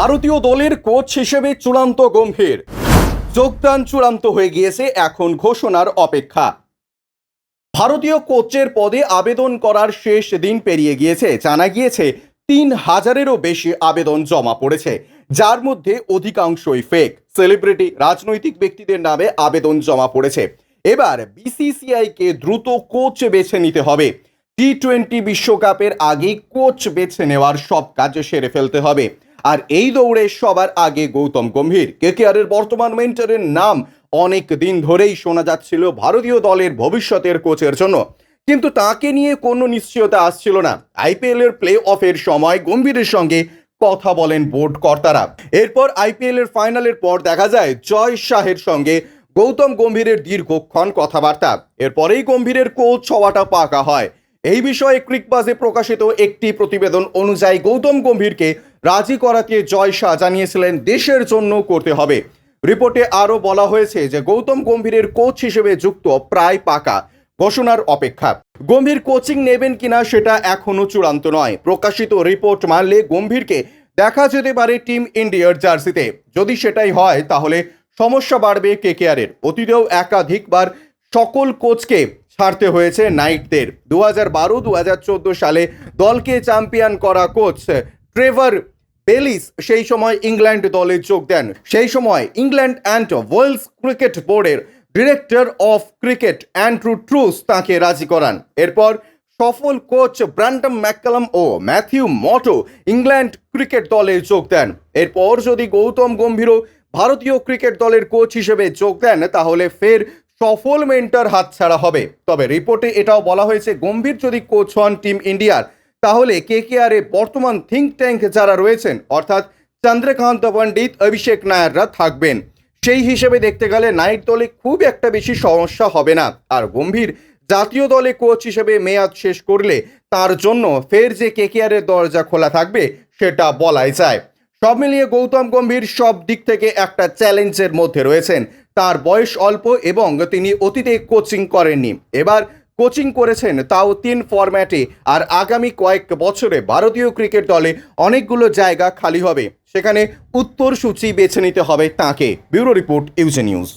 ভারতীয় দলের কোচ হিসেবে চূড়ান্ত গম্ভীর। যোগদান চূড়ান্ত হয়ে গিয়েছে এখন ঘোষণার অপেক্ষা। ভারতীয় কোচের পদে আবেদন করার শেষ দিন পেরিয়ে গিয়েছে। জানা গিয়েছে, তিন হাজারেরও বেশি আবেদন জমা পড়েছে, যার মধ্যে অধিকাংশই ফেক সেলিব্রিটি রাজনৈতিক ব্যক্তিদের নামে আবেদন জমা পড়েছে। এবার বিসিসিআইকে দ্রুত কোচ বেছে নিতে হবে। টি টোয়েন্টি বিশ্বকাপের আগে কোচ বেছে নেওয়ার সব কাজ সেরে ফেলতে হবে। আর এই দৌড়ে সবার আগে গৌতম গম্ভীর। কেকেআরের বর্তমান মেন্টারের নাম অনেক দিন ধরেই শোনা যাচ্ছিল ভারতীয় দলের ভবিষ্যতের কোচের জন্য। কিন্তু তাকে নিয়ে কোনো নিশ্চয়তা আসছিল না। আইপিএল এর প্লে অফের সময় গম্ভীরের সঙ্গে কথা বলেন বোর্ড কর্তারা। এরপর আইপিএল এর ফাইনালের পর দেখা যায় জয় শাহের সঙ্গে গৌতম গম্ভীরের দীর্ঘক্ষণ কথাবার্তা। এরপরেই গম্ভীরের কোচ হওয়াটা পাকা হয়। এই বিষয়ে ক্রিকবাজে প্রকাশিত একটি প্রতিবেদন অনুযায়ী গৌতম গম্ভীরকে রাজি করাতে জয় শাহ জানিয়েছিলেন, দেশের জন্য করতে হবে। রিপোর্টে আরও বলা হয়েছে যে, গৌতম গম্ভীরের কোচ হিসেবে যুক্ত প্রায় পাকা, ঘোষণার অপেক্ষা। গম্ভীর কোচিং নেবেন কিনা সেটা এখনও চূড়ান্ত নয়। প্রকাশিত রিপোর্ট মানলে গম্ভীরকে দেখা যেতে পারে টিম ইন্ডিয়ার জার্সিতে। যদি সেটাই হয়, তাহলে সমস্যা বাড়বে কেকেআরের। অতীতেও একাধিকবার সকল কোচকে ছাড়তে হয়েছে নাইটদের। দু হাজার বারো চোদ্দ সালে দলকে চ্যাম্পিয়ন করা কোচ ট্রেভার বেলিস সেই সময় ইংল্যান্ড দলে যোগ দেন। সেই সময় ইংল্যান্ড অ্যান্ড ওয়েলস ক্রিকেট বোর্ডের director of cricket Andrew Strauss তাকে রাজি করান। এরপর সফল কোচ ব্র্যান্ডম ম্যাককালাম ও ম্যাথিউ মটো ইংল্যান্ড ক্রিকেট দলে যোগ দেন। এরপর যদি গৌতম গম্ভীরও ভারতীয় ক্রিকেট দলের কোচ হিসেবে যোগ দেন, তাহলে ফের সফল মেন্টার হাতছাড়া হবে। তবে রিপোর্টে এটাও বলা হয়েছে, গম্ভীর যদি কোচ হন টিম ইন্ডিয়ার তাহলে কে কে আর এ বর্তমান থিঙ্ক ট্যাঙ্ক যারা রয়েছেন, অর্থাৎ চন্দ্রকান্ত পণ্ডিত, অভিষেক নায়াররা থাকবেন। সেই হিসেবে দেখতে গেলে নাইট দলে খুব একটা বেশি সমস্যা হবে না। আর গম্ভীর জাতীয় দলে কোচ হিসেবে মেয়াদ শেষ করলে তার জন্য ফের যে কেকেআরের দরজা খোলা থাকবে, সেটা বলাই যায়। সব মিলিয়ে গৌতম গম্ভীর সব দিক থেকে একটা চ্যালেঞ্জের মধ্যে রয়েছেন। তার বয়স অল্প এবং তিনি অতীতে কোচিং করেননি। এবার কোচিং করেছেন, তাও তিন ফরম্যাটে। আর আগামী কয়েক বছরে ভারতীয় ক্রিকেট দলে অনেকগুলো জায়গা খালি হবে। সেখানে উত্তর সূচি বেছে নিতে হবে তাঁকে। ব্যুরো রিপোর্ট, ইউজে নিউজ।